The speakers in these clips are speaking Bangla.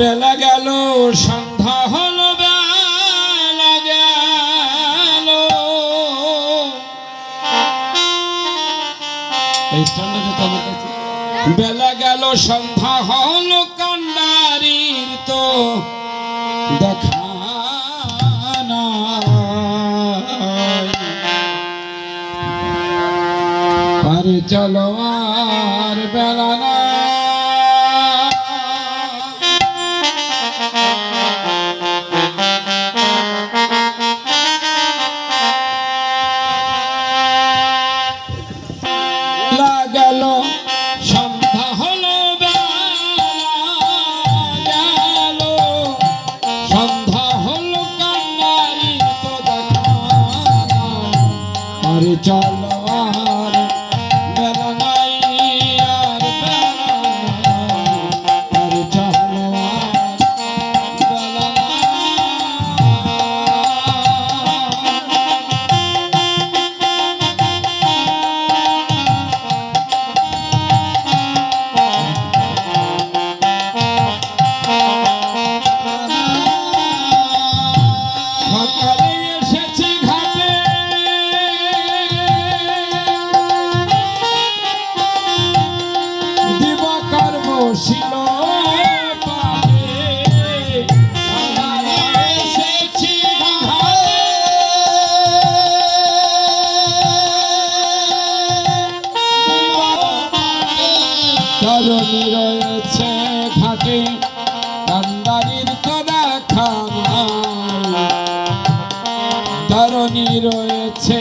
বেলা গেল, সন্ধ্যা হলো, বেলা গেল। বেলা গেল, সন্ধ্যা হলো, কান্ডারির তো দেখা চলো আর বেলা না গেল। সন্ধ্যা হলো গেল। সন্ধ্যা হলো কান্নারি তো দেখা আরে চলো। রয়েছে ঘাটে কান্দারির তো দেখা নাই। রয়েছে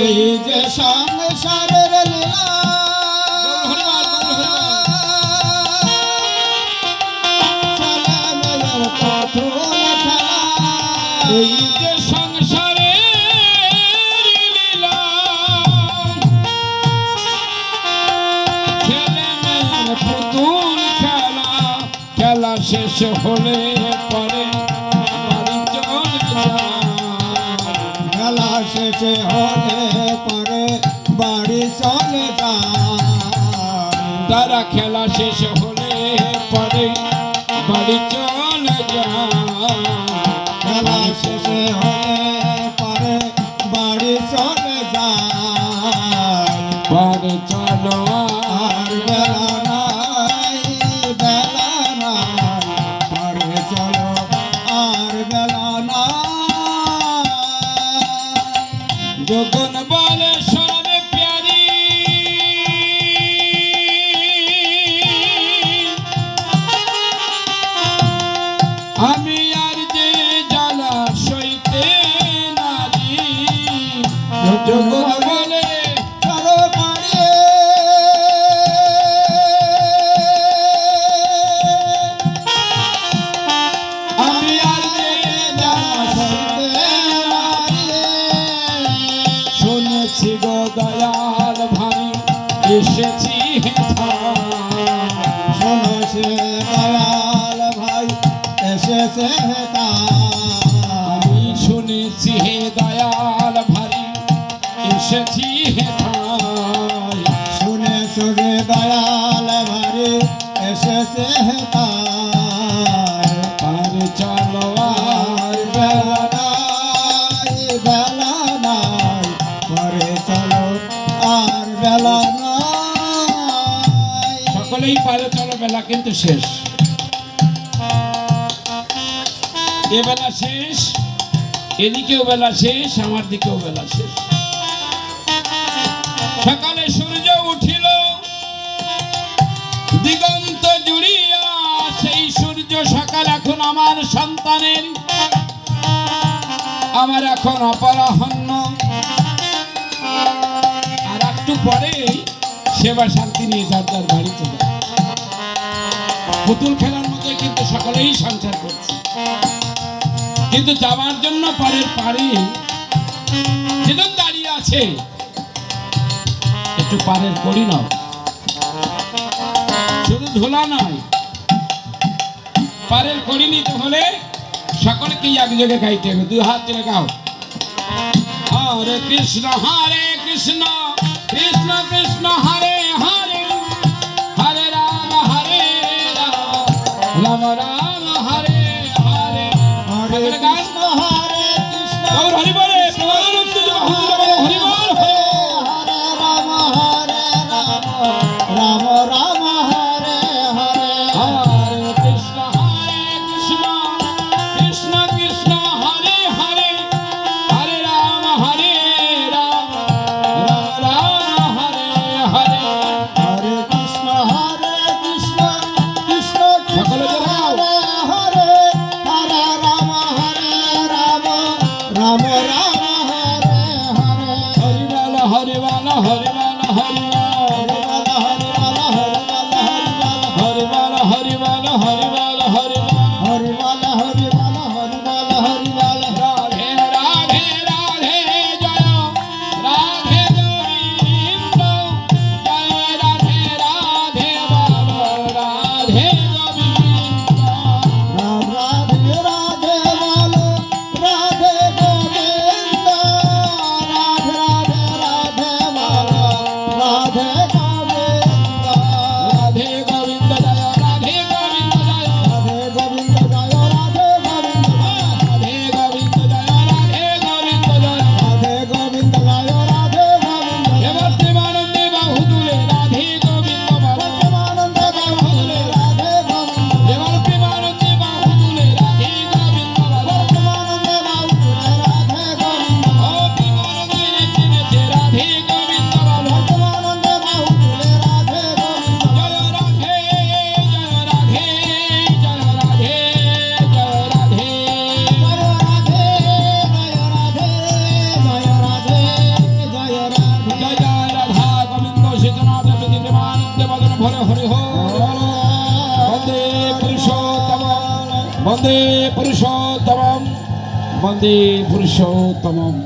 এই যে সংসারের লীলা। এই যে সংসারের লীলা ছেলে মেয়ের পুতুল খেলা খেলা শেষ হলে খেলা শেষে হলে পরে বাড়ি চলে তারা খেলা শেষ হলে পরে বাড়ি চলে যা খেলা শেষে হলে যখন বলে সবে প্যারি। আমি আর যে জ্বালা সইতে নারি যখন এসেছি দয়াল ভাই এসেছে আমি শুনেছি হে দয়াল ভারি। এসেছি হে ঠাই শুনে সুরে দয়াল ভাই এসেছে আর চলো চলো বেলা কিন্তু শেষ। এ বেলা শেষ, এদিকেও বেলা শেষ, আমার দিকেও বেলা শেষ। সকালে সূর্য উঠিল, দিগন্ত জুড়িয়া, সেই সূর্য সকাল এখন আমার সন্তানের। আমার এখন অপরাহ্ন। আর একটু পরে সেবা শান্তি নিয়ে যার যার বাড়ি চলে যায়। পুতুল খেলার মধ্যে কিন্তু সকলেই সংসার করছে। কিন্তু যাওয়ার জন্য পরের পারে যেদিন দাঁড়িয়ে আছে, একটু পারের করি না শুধু ধোলা নয় পারের করি নিতে হলে সকলকেই এক জায়গায় গাইতে হবে দুই হাত তুলে গাও হরে কৃষ্ণ হরে কৃষ্ণ কৃষ্ণ কৃষ্ণ, হরে রাম রাম হরে হরে। হরে কৃষ্ণ হরে কৃষ্ণ হরি বলে হরি বল। হরে রাম হরে রাম। রাম রাম হরে। হরে वन्दे पुरुषोत्तमं वन्दे पुरुषोत्तमम्